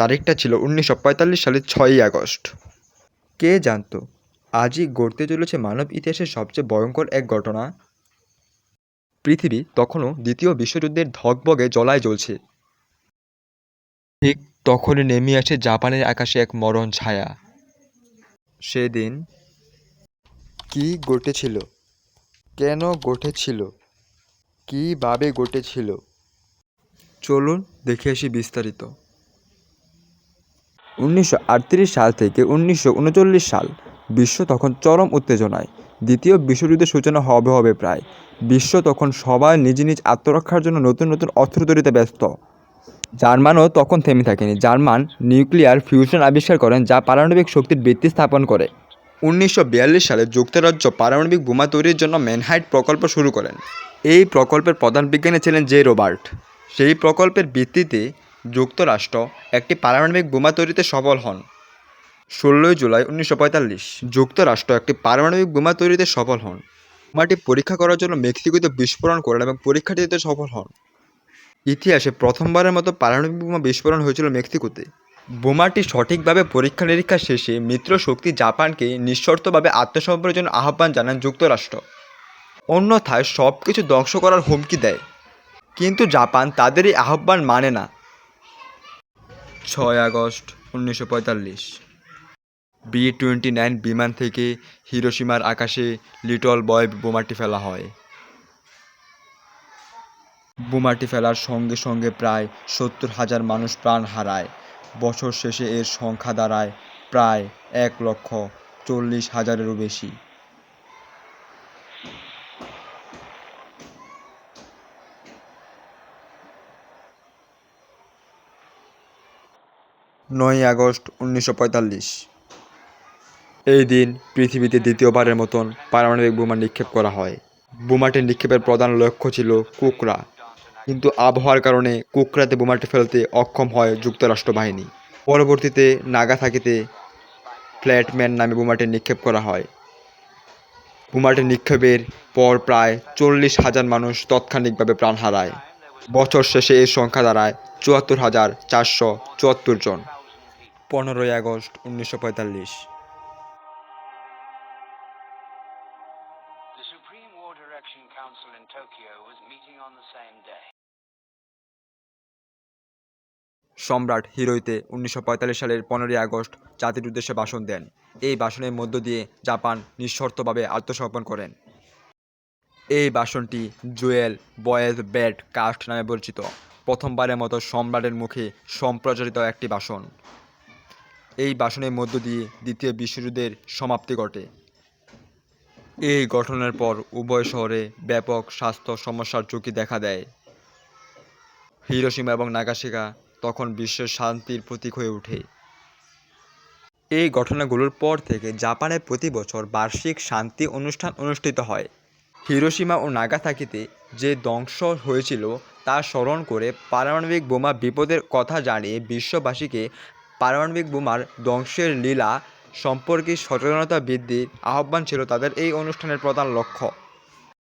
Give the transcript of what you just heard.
তারিখটা ছিল উনিশশো পঁয়তাল্লিশ সালের ছয়ই আগস্ট। কে জানতো? আজই গড়তে চলেছে মানব ইতিহাসের সবচেয়ে ভয়ঙ্কর এক ঘটনা। পৃথিবী তখনও দ্বিতীয় বিশ্বযুদ্ধের ধকবগে জলায় জ্বলছে। ঠিক তখনই নেমে আসে জাপানের আকাশে এক মরণ ছায়া। সেদিন কি ঘটেছিল? কেন ঘটেছিল? কীভাবে ঘটেছিল? চলুন দেখে আসি বিস্তারিত। উনিশশো আটত্রিশ সাল থেকে উনিশশো উনচল্লিশ সাল বিশ্ব তখন চরম উত্তেজনায়। দ্বিতীয় বিশ্বযুদ্ধের সূচনা হবে হবে প্রায়। বিশ্ব তখন সবাই নিজ নিজ আত্মরক্ষার জন্য নতুন নতুন অস্ত্র তৈরিতে ব্যস্ত। জার্মানও তখন থেমে থাকেনি। জার্মান নিউক্লিয়ার ফিউশন আবিষ্কার করেন যা পারমাণবিক শক্তির ভিত্তি স্থাপন করে। উনিশশো বিয়াল্লিশ সালে যুক্তরাজ্য পারমাণবিক বোমা তৈরির জন্য ম্যানহাইট প্রকল্প শুরু করেন। এই প্রকল্পের প্রধান বিজ্ঞানী ছিলেন জে রোবার্ট। সেই প্রকল্পের ভিত্তিতে যুক্তরাষ্ট্র একটি পারমাণবিক বোমা তৈরিতে সফল হন। ষোলোই জুলাই উনিশশো পঁয়তাল্লিশ, যুক্তরাষ্ট্র একটি পারমাণবিক বোমা তৈরিতে সফল হন। বোমাটি পরীক্ষা করার জন্য মেক্সিকোতে বিস্ফোরণ করেন এবং পরীক্ষাটিতে সফল হন। ইতিহাসে প্রথমবারের মতো পারমাণবিক বোমা বিস্ফোরণ হয়েছিল মেক্সিকোতে। বোমাটি সঠিকভাবে পরীক্ষা নিরীক্ষা শেষে মিত্র শক্তি জাপানকে নিঃশর্তভাবে আত্মসমর্পণের জন্য আহ্বান জানান যুক্তরাষ্ট্র। অন্যথায় সব কিছু ধ্বংস করার হুমকি দেয়। কিন্তু জাপান তাদের এই আহ্বান মানে না। ছয় আগস্ট উনিশশো পঁয়তাল্লিশ। বি টোয়েন্টি নাইন বিমান থেকে হিরোসীমার আকাশে লিটল বয় বোমাটি ফেলা হয়। বোমাটি ফেলার সঙ্গে সঙ্গে প্রায় সত্তর হাজার মানুষ প্রাণ হারায়। বছর শেষে এর সংখ্যা দাঁড়ায় প্রায় এক লক্ষ চল্লিশ হাজারেরও বেশি। নয়ই আগস্ট উনিশশো পঁয়তাল্লিশ। এই দিন পৃথিবীতে দ্বিতীয়বারের মতন পারমাণবিক বোমা নিক্ষেপ করা হয়। বোমাটি নিক্ষেপের প্রধান লক্ষ্য ছিল কুকরা। কিন্তু আবহাওয়ার কারণে কুকরাতে বোমাটি ফেলতে অক্ষম হয় যুক্তরাষ্ট্র বাহিনী পরবর্তীতে নাগাসাকিতে ফ্ল্যাটম্যান নামে বোমাটি নিক্ষেপ করা হয়। বোমাটি নিক্ষেপের পর প্রায় চল্লিশ হাজার মানুষ তাৎক্ষণিকভাবে প্রাণ হারায়। বছর শেষে এর সংখ্যা দাঁড়ায় চুয়াত্তর হাজার চারশো চুয়াত্তর জন। পনেরোই আগস্ট উনিশশো পঁয়তাল্লিশ. সম্রাট হিরোইতে উনিশশো পঁয়তাল্লিশ সালের পনেরোই আগস্ট জাতির উদ্দেশ্যে ভাষণ দেন। এই ভাষণের মধ্য দিয়ে জাপান নিঃশর্তভাবে আত্মসমর্পণ করেন। এই ভাষণটি জুয়েল বয়েজ ব্যাড কাস্ট নামে পরিচিত। প্রথমবারের মতো সম্রাটের মুখে সম্প্রচারিত একটি ভাষণ। এই ভাষণের মধ্য দিয়ে দ্বিতীয় বিশ্বযুদ্ধের সমাপ্তি ঘটে। এই ঘটনার পর উভয় শহরে ব্যাপক স্বাস্থ্য সমস্যার ঝুঁকি দেখা দেয়। হিরোসীমা এবং নাগাসিকা তখন বিশ্বের শান্তির প্রতীক হয়ে ওঠে। এই ঘটনাগুলোর পর থেকে জাপানে প্রতি বছর বার্ষিক শান্তি অনুষ্ঠান অনুষ্ঠিত হয়। হিরোসীমা ও নাগাসাকিতে যে ধ্বংস হয়েছিল তা স্মরণ করে পারমাণবিক বোমা বিপদের কথা জানিয়ে বিশ্ববাসীকে পারমাণবিক বোমার ধ্বংসের লীলা সম্পর্কে সচেতনতা বৃদ্ধির আহ্বান ছিল তাদের এই অনুষ্ঠানের প্রধান লক্ষ্য।